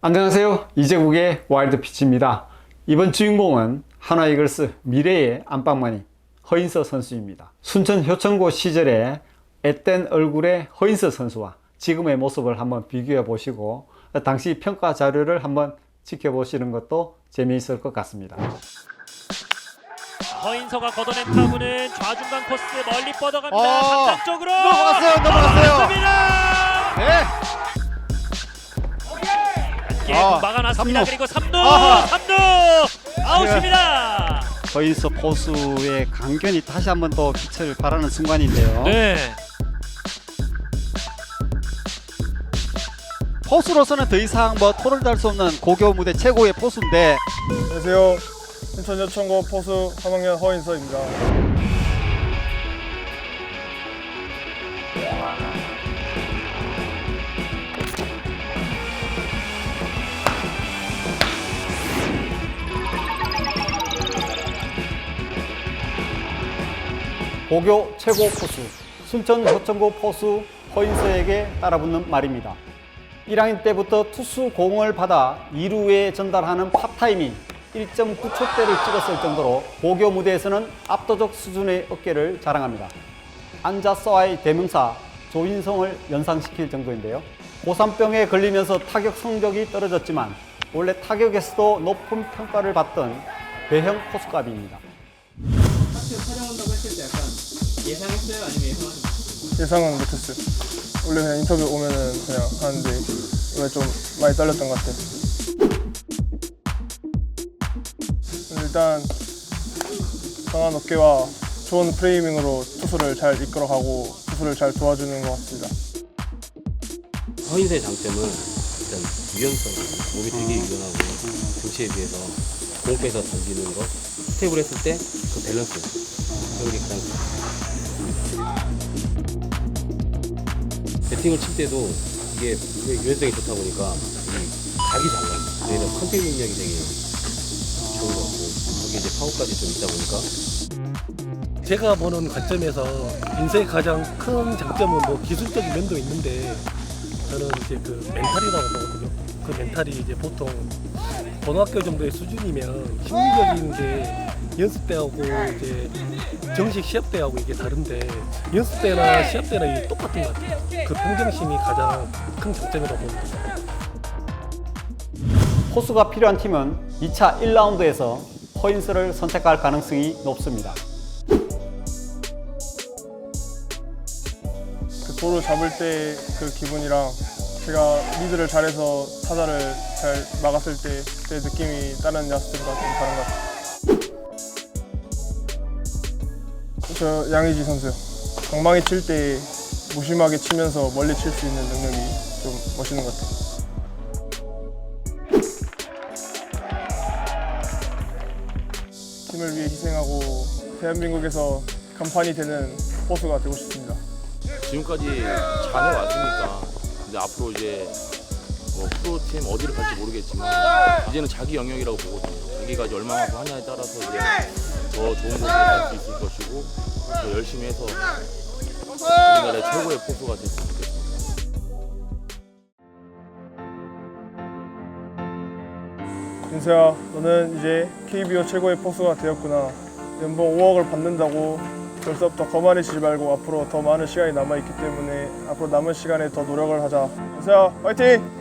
안녕하세요. 이재국의 와일드 피치입니다. 이번 주인공은 하나 이글스 미래의 안방마니 허인서 선수입니다. 순천 효천고 시절에 앳된 얼굴의 허인서 선수와 지금의 모습을 한번 비교해 보시고 당시 평가 자료를 한번 지켜보시는 것도 재미있을 것 같습니다. 허인서가 걷어낸 타구는 좌중간 코스 멀리 뻗어갑니다. 어. 담장 쪽으로 넘어갔어요, 넘어갔어요. 넘어갔습니다. 네. 예, 아, 막아놨습니다. 삼루. 그리고 3루, 아하. 3루 아웃입니다. 허인서 포수의 강견이 다시 한 번 더 빛을 발하는 순간인데요. 네. 포수로서는 더 이상 뭐 토를 달 수 없는 고교 무대 최고의 포수인데 안녕하세요. 인천 여천고 포수 3학년 허인서입니다. 고교 최고 포수 순천 효천고 포수 허인서에게 따라붙는 말입니다. 1학년 때부터 투수 공을 받아 2루에 전달하는 팝타임이 1.9초대를 찍었을 정도로 고교 무대에서는 압도적 수준의 어깨를 자랑합니다. 앉아서와의 대명사 조인성을 연상시킬 정도인데요. 고산병에 걸리면서 타격 성적이 떨어졌지만 원래 타격에서도 높은 평가를 받던 배형 포수갑입니다. 예상은 못했어요. 원래 그냥 인터뷰 오면은 그냥 하는데 이번에 좀 많이 떨렸던 것 같아요. 일단 강한 어깨와 좋은 프레이밍으로 투수를 잘 이끌어가고 투수를 잘 도와주는 것 같습니다. 허인세의 장점은 일단 유연성, 몸이 되게 유연하고 등치에 비해서 공 빼서 던지는 거, 스텝을 했을 때 그 밸런스 그런 게 가장 좋습니다. 배팅을 칠 때도 이게 유연성이 좋다 보니까 잘 나요. 저희는 컨택 능력이 되게 좋은 것 같고 거기에 이제 파워까지 좀 있다 보니까 제가 보는 관점에서 인생의 가장 큰 장점은 뭐 기술적인 면도 있는데 저는 이제 그 멘탈이라고 보거든요. 그 멘탈이 이제 보통 고등학교 정도의 수준이면 심리적인 게 연습 때하고 이제 정식 시합 때하고 이게 다른데 연습 때나 시합 때나 이게 똑같은 것 같아요. 그 평정심이 가장 큰 장점이라고 봅니다. 포수가 필요한 팀은 2차 1라운드에서 허인스를 선택할 가능성이 높습니다. 그 도루 잡을 때 그 기분이랑 제가 리드를 잘해서 타자를 잘 막았을 때 그때 느낌이 다른 야수들과 좀 다른 것 같아요. 저 양의지 선수요. 방망이 칠 때 무심하게 치면서 멀리 칠 수 있는 능력이 좀 멋있는 것 같아요. 팀을 위해 희생하고 대한민국에서 간판이 되는 포수가 되고 싶습니다. 지금까지 잘 해왔으니까 이제 앞으로 이제 뭐 프로팀 어디를 갈지 모르겠지만 이제는 자기 영역이라고 보거든요. 자기가 이제 얼마만큼 하냐에 따라서 이제 더 좋은 곳으로 갈수 있을 것이고 더 열심히 해서 우리나라의 최고의 포수가 됐으면 좋겠습니다. 윤서야, 너는 이제 KBO 최고의 포수가 되었구나. 연봉 5억을 받는다고 벌써부터 거만해지지 말고 앞으로 더 많은 시간이 남아있기 때문에 앞으로 남은 시간에 더 노력을 하자. 윤서야, 화이팅!